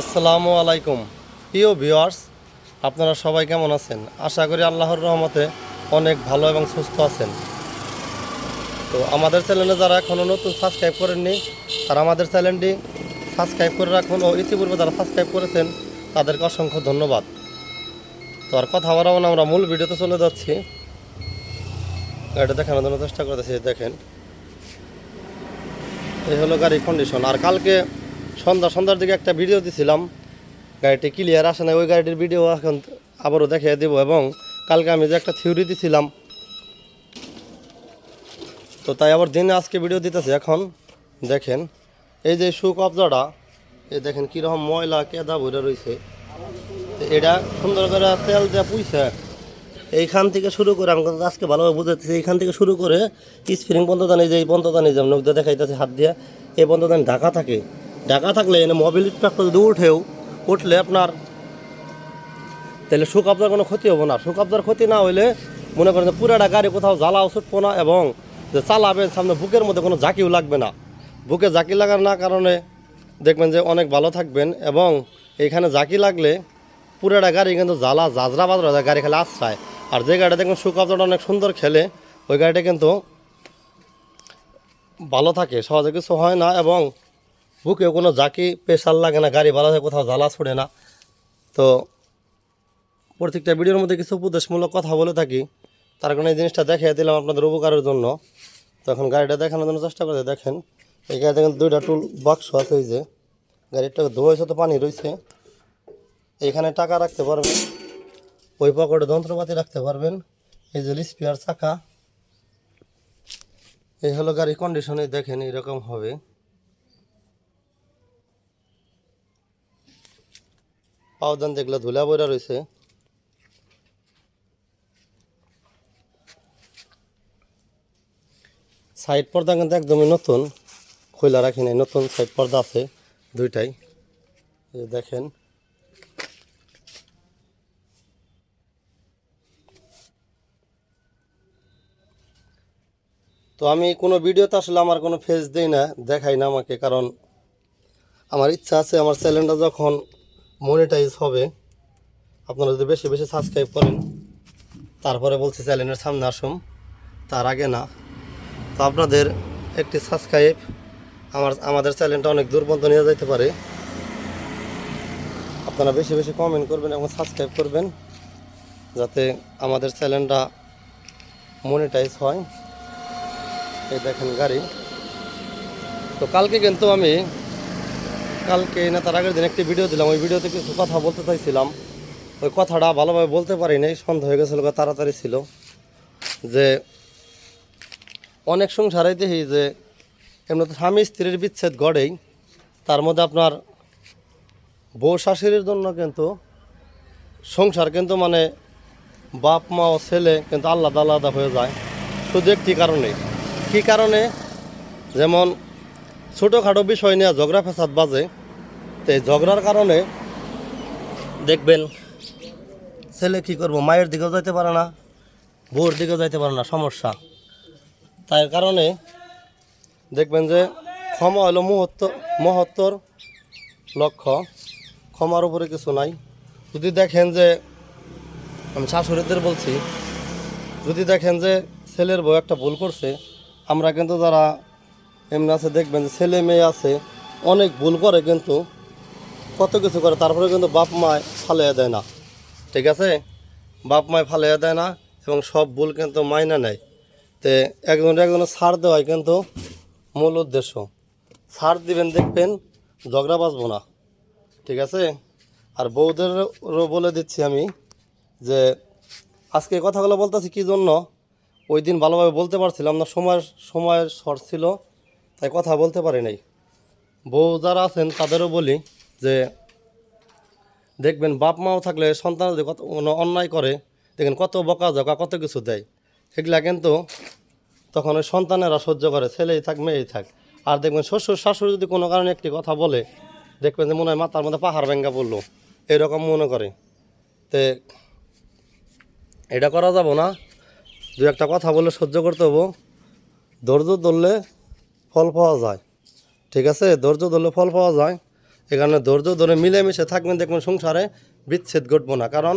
আসসালামু আলাইকুম। প্রিয় ভিওয়ার্স আপনারা সবাই কেমন আছেন? আশা করি আল্লাহর রহমতে অনেক ভালো এবং সুস্থ আছেন। তো আমাদের চ্যানেলে যারা এখনও নতুন সাবস্ক্রাইব করেননি, তারা আমাদের চ্যানেলটি সাবস্ক্রাইব করে রাখুন ও ইতিপূর্বে যারা সাবস্ক্রাইব করেছেন, তাদেরকে অসংখ্য ধন্যবাদ। তো আর কথা বাড়াবো না, আমরা মূল ভিডিওতে চলে যাচ্ছি। গাড়িটা দেখানোর জন্য চেষ্টা করতেছি, দেখেন। এই হলো গাড়ির কন্ডিশন আর কালকে সন্ধ্যা সন্ধ্যার দিকে একটা ভিডিও দিছিলাম। গাড়িটি ক্লিয়ার আসে না ওই গাড়িটির ভিডিও এখন আবারও দেখিয়ে দেবো এবং কালকে আমি যে একটা থিওরি দিছিলাম। তো তাই আবার দিনে আজকে ভিডিও দিতেছি এখন। দেখেন, এই যে শু কবজাটা, এই দেখেন কীরকম ময়লা কেদা ভরে রয়েছে এটা সুন্দর করে তেল দিয়ে পুইছে। এইখান থেকে শুরু করে, আমি আজকে ভালোভাবে বুঝাতেছি এইখান থেকে শুরু করে স্প্রিং পন্তদানি যে এই পন্তদানি নখ দিয়ে দেখাইতেছে, হাত দিয়ে, এই পন্তদানি ঢাকা থাকে। ঢাকা থাকলে এনে মোবিল ট্রাক্টর যদি উঠেও উঠলে আপনার তাহলে সুকাবজার কোনো ক্ষতি হবে না। সুকাবজার ক্ষতি না হইলে মনে করেন যে পুরাটা গাড়ি কোথাও জ্বালাও ছুটবো না এবং যে চালাবেন সামনে বুকের মধ্যে কোনো জাকিও লাগবে না। বুকে জাকি লাগার না কারণে দেখবেন যে অনেক ভালো থাকবেন এবং এইখানে জাকি লাগলে পুরাটা গাড়ি কিন্তু জ্বালা জাজরা বাজরা যায় গাড়ি খেলে আশ্রায় আর যে গাড়িটা দেখবেন সুকাবজাটা অনেক সুন্দর খেলে, ওই গাড়িটা কিন্তু ভালো থাকে, সহজে কিছু হয় না এবং বুকেও কোনো জাকি প্রেশার লাগে না, গাড়ি ভালো কোথাও জ্বালা ছড়ে না। তো প্রত্যেকটা ভিডিওর মধ্যে কিছু উপদেশমূলক কথা বলে থাকি। তার কারণে এই জিনিসটা দেখিয়ে দিলাম আপনাদের উপকারের জন্য। তো এখন গাড়িটা দেখানোর জন্য চেষ্টা করে দেখেন। এই কিন্তু দুইটা টুল বাক্স আছে, এই যে। গাড়িটা ধোয়েছে তো পানি রয়েছে এইখানে টাকা রাখতে পারবেন। ওই পকেটে যন্ত্রপাতি রাখতে পারবেন। এই যে স্পিয়ার চাকা। এই হলো গাড়ি কন্ডিশনে দেখেন এরকম হবে। পাওদান দেখলে ধুলা বইরা রয়েছে। সাইড পর্দা কিন্তু একদমই নতুন। খোলা রাখি নাই, নতুন সাইড পর্দা আছে দুইটাই। দেখেন। তো আমি কোনো ভিডিওতে আসলে আমার কোনো ফেস দিই না, দেখাই না আমাকে, কারণ আমার ইচ্ছা আছে, আমার চ্যানেলটা যখন মনিটাইজ হবে। আপনারা যদি বেশি বেশি সাবস্ক্রাইব করেন, তারপরে বলছি চ্যানেলের সামনে আসুন। তার আগে না, তো আপনাদের একটি সাবস্ক্রাইব আমার, আমাদের চ্যানেলটা অনেক দূর পর্যন্ত নিয়ে যেতে পারে। আপনারা বেশি বেশি কমেন্ট করবেন এবং সাবস্ক্রাইব করবেন, যাতে আমাদের চ্যানেলটা মনিটাইজ হয়। এই দেখেন গাড়ি। তো কালকে কিন্তু আমি কালকে না, তার আগের দিন একটি ভিডিও দিলাম। ওই ভিডিওতে কিছু কথা বলতে চাইছিলাম। ওই কথাটা ভালোভাবে বলতে পারি নাই, সন্দেহ হয়ে গেছিল তাড়াতাড়ি ছিল। যে অনেক সংসারে দেখি যে এমনি স্বামী স্ত্রীর বিচ্ছেদ গড়েই, তার মধ্যে আপনার বউ শাশুড়ির জন্য কিন্তু সংসার কিন্তু মানে বাপ, মা ও ছেলে কিন্তু আলাদা আলাদা হয়ে যায়। শুধু একটি কারণে কী কারণে? যেমন ছোটোখাটো বিষয় নিয়ে ঝগড়া ফেসাদ বাজে। তো এই ঝগড়ার কারণে দেখবেন ছেলে কী করব, মায়ের দিকেও যাইতে পারে না, বউর দিকেও যাইতে পারে না, সমস্যা। তাই কারণে দেখবেন যে ক্ষমা হলো মুহূর্ত, মহত্তর লক্ষ্য। ক্ষমার উপরে কিছু নাই। যদি দেখেন যে, আমি শাশুড়িদের বলছি, যদি দেখেন যে ছেলের বউ একটা ভুল করছে, আমরা কিন্তু যারা এমনি আছে, দেখবেন যে ছেলে মেয়ে আছে, অনেক ভুল করে কিন্তু কত কিছু করে তারপরে কিন্তু বাপ মায় ফালিয়ে দেয় না। ঠিক আছে? বাপ মায় ফালিয়ে দেয় না এবং সব ভুল কিন্তু মাইনা নেয়। তে একজন একজনের ছাড় দেওয়াই কিন্তু মূল উদ্দেশ্য। ছাড় দিবেন, দেখবেন ঝগড়া বাঁচবো না। ঠিক আছে? আর বউদেরও বলে দিচ্ছি আমি যে, আজকে কথাগুলো বলতেছি কী জন্য? ওই দিন ভালোভাবে বলতে পারছিলাম না সময়ের সময়ের শর্ট ছিল। তাই কথা বলতে পারি নাই। বউ যারা আছেন, তাদেরও বলি যে, দেখবেন বাপ মাও থাকলে সন্তান যদি কত অন্যায় করে দেখেন কত বকা জকা কত কিছু দেয়। সেগুলা কিন্তু তখন ওই সন্তানেরা সহ্য করে, ছেলেই থাক, মেয়েই থাক। আর দেখবেন শ্বশুর, শাশুড়ি যদি কোনো কারণে একটি কথা বলে, দেখবেন যে মনে হয় মাথার মধ্যে পাহাড় ভেঙ্গা পড়ল। এরকম মনে করে। তে এটা করা যাব না। দু একটা কথা বলে সহ্য করতে হব। ধৈর্য ধরলে ফল পাওয়া যায়। ঠিক আছে? ধৈর্য ধরলে ফল পাওয়া যায়। এখানে ধৈর্য ধরে মিলেমিশে থাকবেন, দেখবেন সংসারে বিচ্ছেদ ঘটবো না। কারণ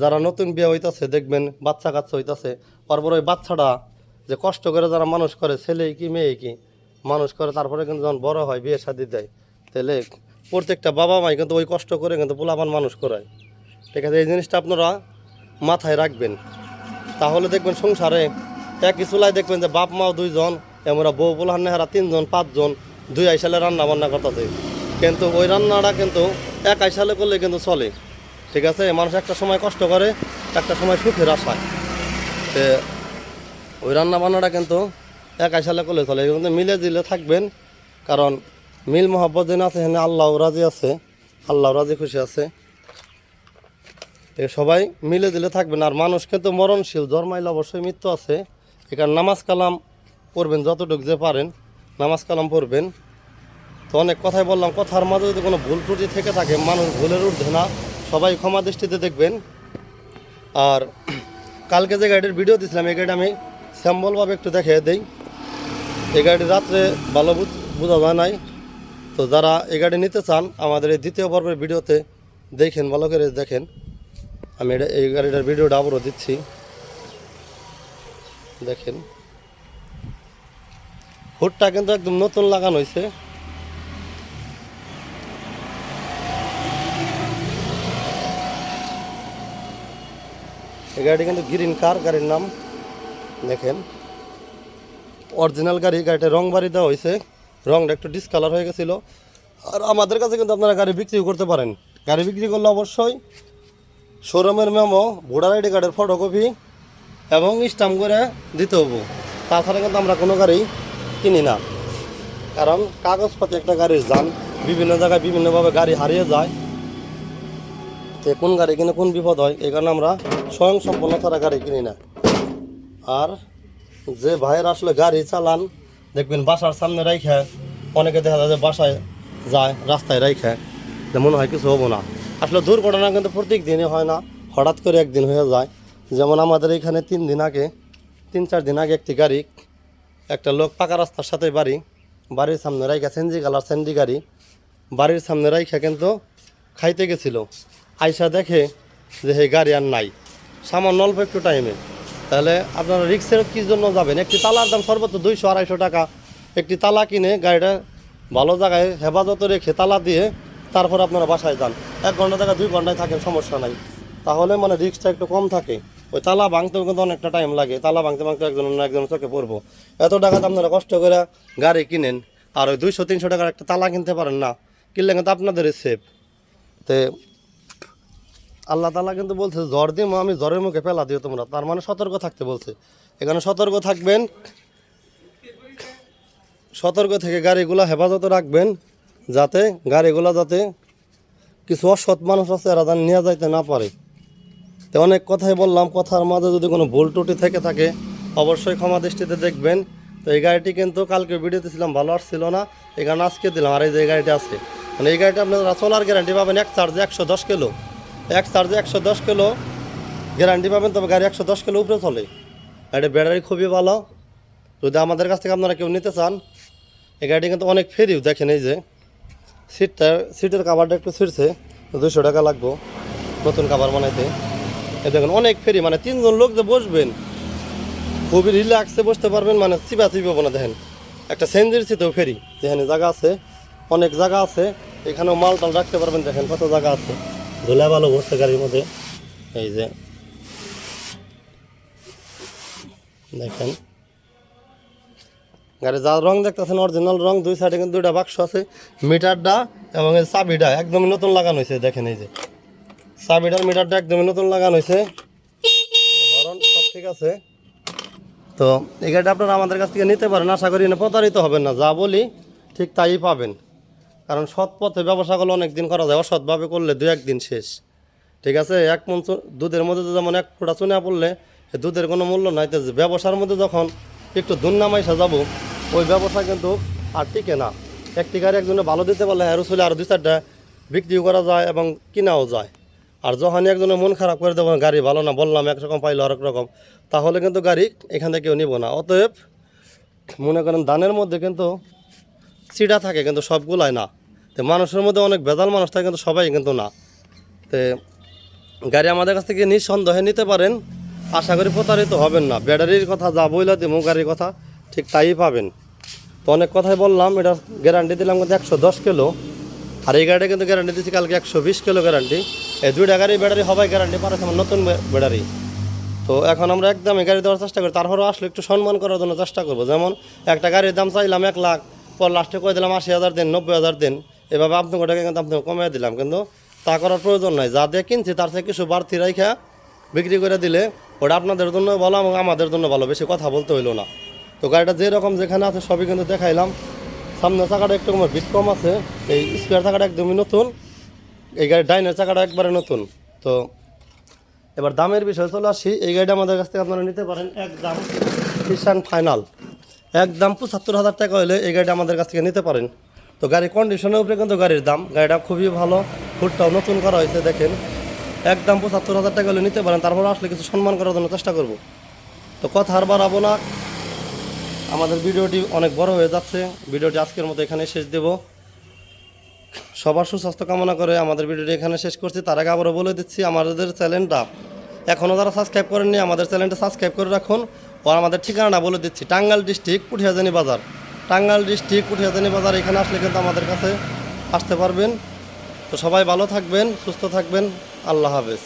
যারা নতুন বিয়ে হইতাছে, দেখবেন বাচ্চা কাচ্চা হইতাছে তারপর ওই বাচ্চাটা যে কষ্ট করে যারা মানুষ করে, ছেলে কি, মেয়ে কি, মানুষ করে, তারপরে কিন্তু যখন বড় হয়, বিয়ে শাদি দেয়, তাহলে প্রত্যেকটা বাবা মাই কিন্তু ওই কষ্ট করে কিন্তু পোলাপান মানুষ করায়। ঠিক আছে? এই জিনিসটা আপনারা মাথায় রাখবেন। তাহলে দেখবেন সংসারে একই চুলায় দেখবেন যে বাপ মাও দুইজন আমরা বউ পোলাহান নেহারা তিনজন, পাঁচজন, দুই আইসালে রান্না বান্না করতেছে। কিন্তু ওই রান্নাটা কিন্তু এক আইসালে করলে কিন্তু চলে। ঠিক আছে? মানুষ একটা সময় কষ্ট করে, একটা সময় সুখের আশায়। তে ওই রান্না বান্নাটা কিন্তু এক আইসালে করলে চলে। কিন্তু মিলে দিলে থাকবেন, কারণ মিল মহব্বত যেন আছে এখানে আল্লাহ রাজি আছে আল্লাহ রাজি খুশি আছে। সবাই মিলে দিলে থাকবেন। আর মানুষ কিন্তু মরণশীল, জন্মাইলে অবশ্যই মৃত্যু আছে। এখানে নামাজ কালাম পড়বেন, যতটুকু যে পারেন, নামাজ কালাম পড়বেন। তো অনেক কথাই বললাম, কথার মাঝে যদি কোনো ভুল ত্রুটি থেকে থাকে, মানুষ ভুলের ঊর্ধ্বে না, সবাই ক্ষমা দৃষ্টিতে দেখবেন। আর কালকে যে গাড়ির ভিডিও দিয়েছিলাম এই গাড়ি আমি স্যাম্বলভাবে একটু দেখে দেই। এই গাড়ি রাত্রে ভালো বুঝ- বোঝা যায় নাই। তো যারা এই গাড়ি নিতে চান, আমাদের এই দ্বিতীয় পর্বের ভিডিওতে দেখেন, ভালো করে দেখেন। আমি এটা এই গাড়িটার ভিডিওটা আবারও দিচ্ছি। দেখেন। হুডটা কিন্তু একদম নতুন লাগানো হয়েছে এই গাড়িটি কিন্তু গ্রিন কার গাড়ির নাম, দেখেন। অরিজিনাল গাড়ি, গাড়িটা রং বাড়ি দেওয়া হয়েছে রংটা একটু ডিসকালার হয়ে গেছিল। আর আমাদের কাছে কিন্তু আপনারা গাড়ি বিক্রি করতে পারেন। গাড়ি বিক্রি করলে অবশ্যই শোরুমের মেমো, ভোটার আইডি কার্ডের ফটোকপি এবং স্টাম্প করে দিতে হব তাছাড়া কিন্তু আমরা কোনো গাড়ি কিনি না। কারণ কাগজপাতি একটা গাড়ির যান, বিভিন্ন জায়গায় বিভিন্নভাবে গাড়ি হারিয়ে যায়। তো কোন গাড়ি কিনে কোন বিপদ হয়, এই কারণে আমরা স্বয়ং সম্পন্ন ছাড়া গাড়ি কিনি না। আর যে ভাইয়ের আসলে গাড়ি চালান, দেখবেন বাসার সামনে রাইখে, অনেকে দেখা যায় যে বাসায় যায়, রাস্তায় রাইখে যে মনে হয় কিছু হব না। আসলে দুর্ঘটনা কিন্তু প্রত্যেক দিনই হয় না, হঠাৎ করে একদিন হয়ে যায়। যেমন আমাদের এখানে তিন দিন আগে, তিন চার দিন আগে একটি গাড়ি একটা লোক পাকা রাস্তার সাথে বাড়ি, বাড়ির সামনে রাইখা সেনজি কালার সেনজি গাড়ি, বাড়ির সামনে রাইখা কিন্তু খাইতে গেছিল। আইসা দেখে যে হে গাড়ি আর নাই। সামান্য অল্প একটু টাইমে তাহলে আপনারা রিক্সের কী জন্য যাবেন? একটি তালার দাম সর্বোচ্চ দুইশো আড়াইশো টাকা। একটি তালা কিনে গাড়িটা ভালো জায়গায় হেফাজত রেখে তালা দিয়ে তারপর আপনারা বাসায় যান। এক ঘণ্টা জায়গায় দুই ঘন্টায় থাকেন, সমস্যা নাই। তাহলে মানে রিক্সটা একটু কম থাকে। ওই তালা ভাঙতেও কিন্তু অনেকটা টাইম লাগে। তালা ভাঙতে ভাঙতে একজন না একজন চোখে পড়ব। এত টাকা তো আপনারা কষ্ট করে গাড়ি কিনেন, আর ওই দুইশো, তিনশো টাকার একটা তালা কিনতে পারেন না। কিনলে কিন্তু আপনাদের সেফ তে আল্লাহ তালা কিন্তু বলছে জ্বর দিয়ে আমি জ্বরের মুখে ফেলা দিও তোমরা। তার মানে সতর্ক থাকতে বলছে। এখানে সতর্ক থাকবেন, সতর্ক থেকে গাড়িগুলো হেফাজতে রাখবেন, যাতে গাড়িগুলো যাতে কিছু অসৎ মানুষ আছে, এরা নিয়ে যাইতে না পারে। তো অনেক কথাই বললাম, কথার মাঝে যদি কোনো ভুল ত্রুটি থেকে থাকে, অবশ্যই ক্ষমা দৃষ্টিতে দেখবেন। তো এই গাড়িটি কিন্তু কালকে ভিডিওতে ছিলাম, ভালো আসছিল না, এই কারণে আজকে দিলাম, আর এই যে এই গাড়িটি আছে। মানে এই গাড়িটা আপনারা চলার গ্যারান্টি পাবেন, এক চার্জে একশো দশ কিলো। এক চার্জে একশো দশ কিলো গ্যারান্টি পাবেন, তবে গাড়ি একশো দশ কিলো উপরে চলে। গাড়ির ব্যাটারি খুবই ভালো। যদি আমাদের কাছ থেকে আপনারা কেউ নিতে চান, এই গাড়িটি কিন্তু অনেক ফেরিও দেখেন এই যে। সিটটা সিটের কাভারটা একটু ছিঁড়ছে দুশো টাকা লাগবো নতুন কাভার বানাইতে। দেখুন, অনেক ফেরি মানে তিনজন লোক যে বসবেন, খুবই রিল্যাক্সে বসতে পারবেন মানে চিপা চিপাবো না, দেখেন। একটা সেঞ্জির সিটেও ফেরি যেখানে জায়গা আছে, অনেক জায়গা আছে, এখানেও মাল টাল রাখতে পারবেন, দেখেন, কত জায়গা আছে। ধুলা ভালো বসছে গাড়ির মধ্যে, এই যে। দেখেন। গাড়ি যা রং দেখতেছেন অরিজিনাল রং, দুই সাইডে কিন্তু দুইটা বাক্স আছে, মিটারটা এবং চাবিটা একদমই নতুন লাগানো হয়েছে, দেখেন, এই যে। চাবিটার মিটারটা একদমই নতুন লাগানো হয়েছে। হরন সব ঠিক আছে। তো এই গাড়িটা আপনারা আমাদের কাছ থেকে নিতে পারেন, আশা করি প্রতারিত হবেন না। যা বলি, ঠিক তাই পাবেন। কারণ সৎ পথে ব্যবসা করলে অনেক দিন করা যায়, অসৎভাবে করলে দু একদিন শেষ। ঠিক আছে? এক মন দুধের মধ্যে যেমন এক ফোঁটা চুনা পড়লে দুধের কোনো মূল্য নাই। তো ব্যবসার মধ্যে যখন একটু দুর্নামাইসা যাব, ওই ব্যবসা কিন্তু আর টিকে না। একটি গাড়ি একজনে ভালো দিতে পারলে আরও চলে আরও দুই চারটা বিক্রিও করা যায় এবং কিনাও যায়। আর যখনই একজনের মন খারাপ করে দেবো, গাড়ি ভালো না, বললাম একরকম পাইলো আরেক রকম, তাহলে কিন্তু গাড়ি এখান থেকে কেউ নিব না। অতএব মনে করেন দানের মধ্যে কিন্তু চিটা থাকে, কিন্তু সবগুলাই না। তো মানুষের মধ্যে অনেক বেজাল মানুষ থাকে, কিন্তু সবাই কিন্তু না। তো গাড়ি আমাদের কাছ থেকে নিঃসন্দেহে নিতে পারেন। আশা করি প্রতারিত হবেন না। ব্যাটারির কথা যা বইলা দিব গাড়ির কথা, ঠিক তাই পাবেন। তো অনেক কথাই বললাম, এটা গ্যারান্টি দিলাম কিন্তু একশো দশ কিলো। আর এই গাড়িটা কিন্তু গ্যারান্টি দিচ্ছি কালকে একশো বিশ কিলো গ্যারান্টি এই দুইটা গাড়ি ব্যাটারি হবাই গ্যারান্টি পারে আমার নতুন ব্যাটারি তো এখন আমরা একদম এই গাড়ি দেওয়ার চেষ্টা করি। তারপরেও আসলে একটু সম্মান করার জন্য চেষ্টা করব। যেমন একটা গাড়ির দাম চাইলাম এক লাখ, পর লাস্টে করে দিলাম আশি হাজার দিন, নব্বই হাজার দিন। এভাবে আপনার ওটাকে কিন্তু আপনাকে কমিয়ে দিলাম। কিন্তু তা করার প্রয়োজন নাই। যা দিয়ে কিনছি তার থেকে কিছু বাড়তি রাইখা বিক্রি করে দিলে ওটা আপনাদের জন্য ভালো এবং আমাদের জন্য ভালো। বেশি কথা বলতে হইল না। তো গাড়িটা যেরকম যেখানে আছে সবই কিন্তু দেখাইলাম। সামনের চাকাটা একটু আমার বিট কম আছে। এই স্কোয়ার চাকাটা একদমই নতুন। এই গাড়ির ডাইনের চাকাটা একবারে নতুন। তো এবার দামের বিষয়ে চলে আসি। এই গাড়িটা আমাদের কাছ থেকে আপনারা নিতে পারেন একদম কিষান ফাইনাল একদম পঁচাত্তর হাজার টাকা হলে এই গাড়িটা আমাদের কাছ থেকে নিতে পারেন। তো গাড়ির কন্ডিশনের উপরে কিন্তু গাড়ির দাম। গাড়িটা খুবই ভালো। ফুটটাও নতুন করা হয়েছে, দেখেন। একদম পঁচাত্তর হাজার টাকা হলে নিতে পারেন। তারপর আসলে কিছু সম্মান করার জন্য চেষ্টা করব। তো কথা আর বাড়াবো না। আমাদের ভিডিওটি অনেক বড় হয়ে যাচ্ছে। ভিডিওটি আজকের মতো এখানে শেষ দেব। সবার সুস্বাস্থ্য কামনা করে আমাদের ভিডিওটি এখানে শেষ করছি। তার আগে আবারও বলে দিচ্ছি, আমাদের চ্যানেলটা এখনও যারা সাবস্ক্রাইব করেননি, আমাদের চ্যানেলটা সাবস্ক্রাইব করে রাখুন। ও আমাদের ঠিকানাটা বলে দিচ্ছি, টাঙ্গাইল ডিস্ট্রিক্ট পুঠিয়াজানি বাজার। টাঙ্গাইল ডিস্ট্রিক্ট পুঠিয়াজানি বাজার, এখানে আসলে কিন্তু আমাদের কাছে আসতে পারবেন। তো সবাই ভালো থাকবেন, সুস্থ থাকবেন। আল্লাহ হাফেজ।